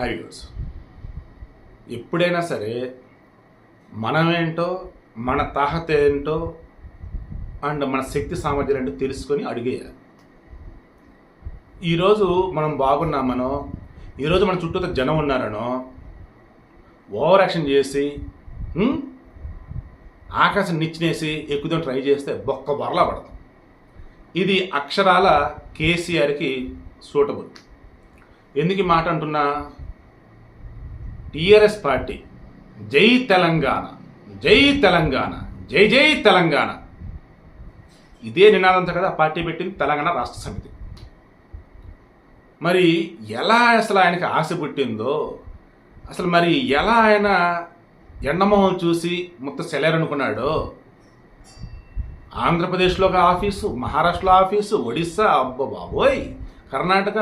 హైవ్యూస్ ఎప్పుడైనా సరే మనమేంటో మన తాహత ఏంటో అండ్ మన శక్తి సామర్థ్యాలు ఏంటో తెలుసుకొని అడిగేయాలి. ఈరోజు మనం బాగున్నామనో ఈరోజు మన చుట్టూ జనం ఉన్నారనో ఓవర్ యాక్షన్ చేసి ఆకాశం నిచ్చినేసి ఎక్కుదాం ట్రై చేస్తే బొక్క బొరలా పడతాం. ఇది అక్షరాల కేసీఆర్కి సూటబుల్ ఎందుకు మాట అంటున్నా? TRS party. జై తెలంగాణ జై తెలంగాణ జై జై తెలంగాణ. ఇదే నినాదంతో కదా పార్టీ పెట్టింది తెలంగాణ రాష్ట్ర సమితి. మరి ఎలా అసలు ఆయనకి ఆశ పుట్టిందో అసలు మరి ఎలా ఆయన ఎండమోహం చూసి మొత్తం సెలర్ అనుకున్నాడో ఆంధ్రప్రదేశ్లో ఒక ఆఫీసు మహారాష్ట్రలో ఆఫీసు ఒడిస్సా అబ్బో బాబోయ్ కర్ణాటక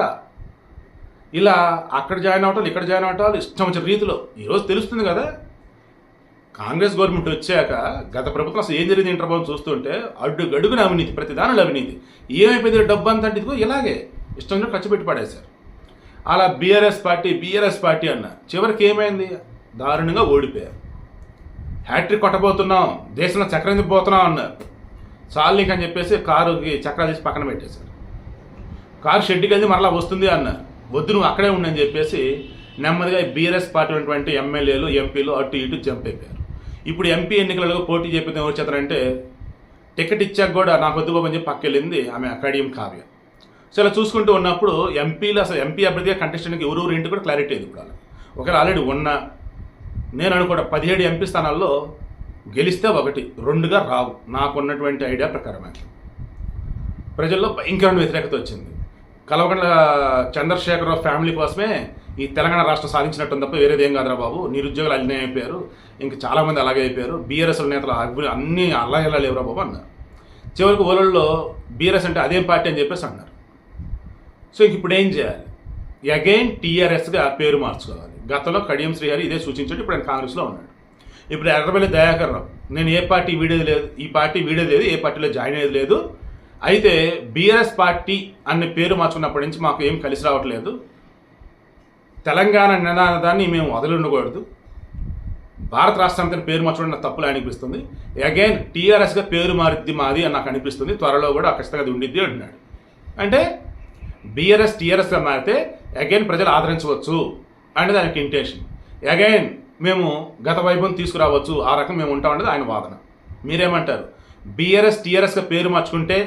ఇలా అక్కడ జాయిన్ అవటాలు ఇక్కడ జాయిన్ అవటాలు ఇష్టం వచ్చిన రీతిలో. ఈరోజు తెలుస్తుంది కదా. కాంగ్రెస్ గవర్నమెంట్ వచ్చాక గత ప్రభుత్వం అసలు ఏం జరిగింది ఇంటర్వ్యూ చూస్తుంటే అడ్డుగడుగున అవినీతి ప్రతి దానిలో అవినీతి. ఏమైపోయింది? డబ్బు అంతా ఇదిగో ఇలాగే. ఇష్టం ఖర్చు పెట్టి పడేశారు. అలా బీఆర్ఎస్ పార్టీ బీఆర్ఎస్ పార్టీ అన్న చివరికి ఏమైంది? దారుణంగా ఓడిపోయారు. హ్యాట్రిక్ కొట్టబోతున్నాం దేశంలో చక్రం తిప్పబోతున్నాం అన్నారు. చాలు అని చెప్పేసి కారుకి చక్రాలు తీసి పక్కన పెట్టేశారు. కారు షెడ్కి వెళ్ళి మరలా వస్తుంది అన్నారు. వద్దు నువ్వు అక్కడే ఉండని చెప్పేసి నెమ్మదిగా బీఆర్ఎస్ పార్టీ ఉన్నటువంటి ఎమ్మెల్యేలు ఎంపీలు అటు ఇటు జంప్ అయిపోయారు. ఇప్పుడు ఎంపీ ఎన్నికలలో పోటీ చెప్పింది ఎవరు చేస్తారంటే టికెట్ ఇచ్చాక కూడా నాకు వద్దు బాబు అని చెప్పి పక్కెళ్ళింది ఆమె అకాడియం కావ్య. సో ఇలా చూసుకుంటూ ఉన్నప్పుడు ఎంపీలు అసలు ఎంపీ అభ్యర్థిగా కంటెస్టెంట్కి ఎవరెవరు ఇంటి కూడా క్లారిటీ లేదు ఇప్పుడు ఒకవేళ ఆల్రెడీ ఉన్న నేను అనుకోవడం పదిహేడు ఎంపీ స్థానాల్లో గెలిస్తే ఒకటి రెండుగా రావు. నాకున్నటువంటి ఐడియా ప్రకారం ప్రజల్లో భయంకరమైన వ్యతిరేకత వచ్చింది. కలవకండ చంద్రశేఖరరావు ఫ్యామిలీ కోసమే ఈ తెలంగాణ రాష్ట్రం సాధించినట్టు తప్ప వేరేది ఏం కాదురా బాబు. నిరుద్యోగులు అన్నీ అయిపోయారు. ఇంకా చాలామంది అలాగే అయిపోయారు. బీఆర్ఎస్ నేతలు అన్నీ అలా ఇలా లేవురా బాబు అన్నారు చివరికి ఓలలో బీఆర్ఎస్ అంటే అదేం పార్టీ అని చెప్పేసి అన్నారు. సో ఇంక ఇప్పుడు ఏం చేయాలి? అగైన్ టీఆర్ఎస్గా పేరు మార్చుకోవాలి. గతంలో కడియం శ్రీహరి ఇదే సూచించాడు ఇప్పుడు ఆయన కాంగ్రెస్లో ఉన్నాడు. ఇప్పుడు ఎర్రబెల్లి దయాకర్ రావు నేను ఏ పార్టీ వీడేది లేదు ఈ పార్టీ వీడేది లేదు ఏ పార్టీలో జాయిన్ అయ్యేది లేదు అయితే బీఆర్ఎస్ పార్టీ అనే పేరు మార్చుకున్నప్పటి నుంచి మాకు ఏం కలిసి రావట్లేదు. తెలంగాణ నినాదాన్ని మేము వదలుండకూడదు భారత రాష్ట్రానికి పేరు మార్చడం నాకు తప్పులు అనిపిస్తుంది. అగైన్ టీఆర్ఎస్గా పేరు మారిద్ది మాది అని నాకు అనిపిస్తుంది. త్వరలో కూడా ఖచ్చితంగా అది ఉండిద్ది అంటున్నాడు. అంటే బీఆర్ఎస్ టీఆర్ఎస్గా మారితే అగైన్ ప్రజలు ఆదరించవచ్చు అనేది దానికి ఇంటెన్షన్ అగైన్ మేము గత వైభవం తీసుకురావచ్చు. ఆ రకం మేము ఉంటామనేది ఆయన వాదన. మీరేమంటారు? బీఆర్ఎస్ టీఆర్ఎస్గా పేరు మార్చుకుంటే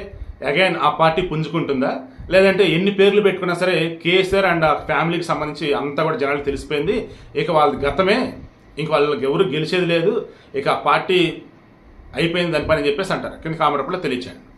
అగైన్ ఆ పార్టీ పుంజుకుంటుందా? లేదంటే ఎన్ని పేర్లు పెట్టుకున్నా సరే కేసీఆర్ అండ్ ఆ ఫ్యామిలీకి సంబంధించి అంతా కూడా జనాలు తెలిసిపోయింది. ఇక వాళ్ళ గతమే. ఇంక వాళ్ళకి ఎవరు గెలిచేది లేదు. ఇక ఆ పార్టీ అయిపోయింది దాని పని చెప్పేసి అంటారు. కింద కామరప్పుడు తెలియచేయండి